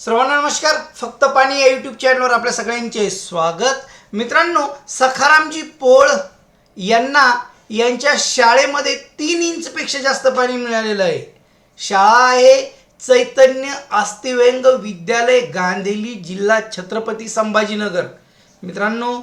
सर्वांना नमस्कार. फक्त पाणी या यूट्यूब चॅनलवर आपल्या सगळ्यांचे स्वागत. मित्रांनो सखारामजी पोळ यांना यांच्या शाळेमध्ये तीन इंचपेक्षा जास्त पाणी मिळालेलं आहे. शाळा आहे चैतन्य अस्तिव्यंग विद्यालय गांधेली जिल्हा छत्रपती संभाजीनगर. मित्रांनो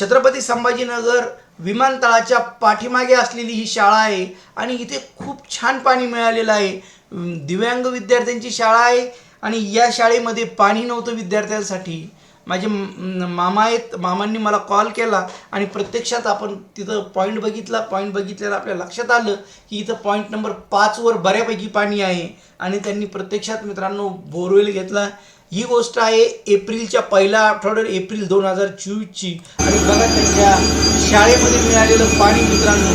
छत्रपती संभाजीनगर विमानतळाच्या पाठीमागे असलेली ही शाळा आहे आणि इथे खूप छान पाणी मिळालेलं आहे. दिव्यांग विद्यार्थ्यांची शाळा आहे. आणि या शाळेमध्ये पाणी नव्हतं विद्यार्थ्यांसाठी. माझे मामा आहेत मामांनी मला कॉल केला आणि प्रत्यक्षात आपण तिथं पॉईंट बघितला पॉईंट बघितल्याला आपल्या लक्षात आलं की इथं पॉईंट नंबर पाचवर बऱ्यापैकी पाणी आहे. आणि त्यांनी प्रत्यक्षात मित्रांनो बोरवेल घेतला. ही गोष्ट आहे एप्रिलच्या पहिल्या आठवड्यात एप्रिल दोन हजार चोवीसची. आणि बघा त्यांच्या शाळेमध्ये मिळालेलं पाणी मित्रांनो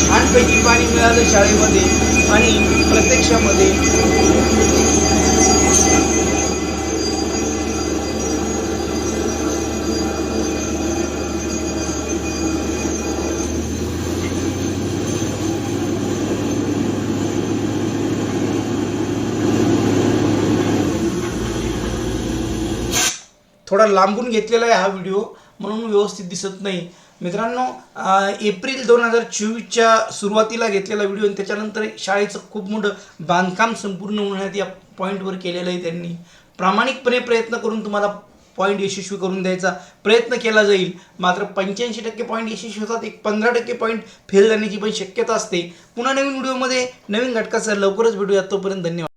छानपैकी पाणी मिळालं शाळेमध्ये. आणि प्रत्यक्षामध्ये थोडा लांबून घेतलेला आहे हा व्हिडिओ म्हणून व्यवस्थित दिसत नाही. मित्रांनो एप्रिल दोन हजार चोवीसच्या सुरुवातीला घेतलेला व्हिडिओ आणि त्याच्यानंतर शाळेचं खूप मोठं बांधकाम संपूर्ण होण्यात या पॉईंटवर केलेलं आहे त्यांनी. प्रामाणिकपणे प्रयत्न करून तुम्हाला पॉईंट यशस्वी करून द्यायचा प्रयत्न केला जाईल. मात्र पंच्याऐंशी टक्के पॉईंट यशस्वी होतात एक पंधरा टक्के पॉईंट फेल जाण्याची पण शक्यता असते. पुन्हा नवीन व्हिडिओमध्ये नवीन घटकाचा लवकरच भेटूया. तोपर्यंत धन्यवाद.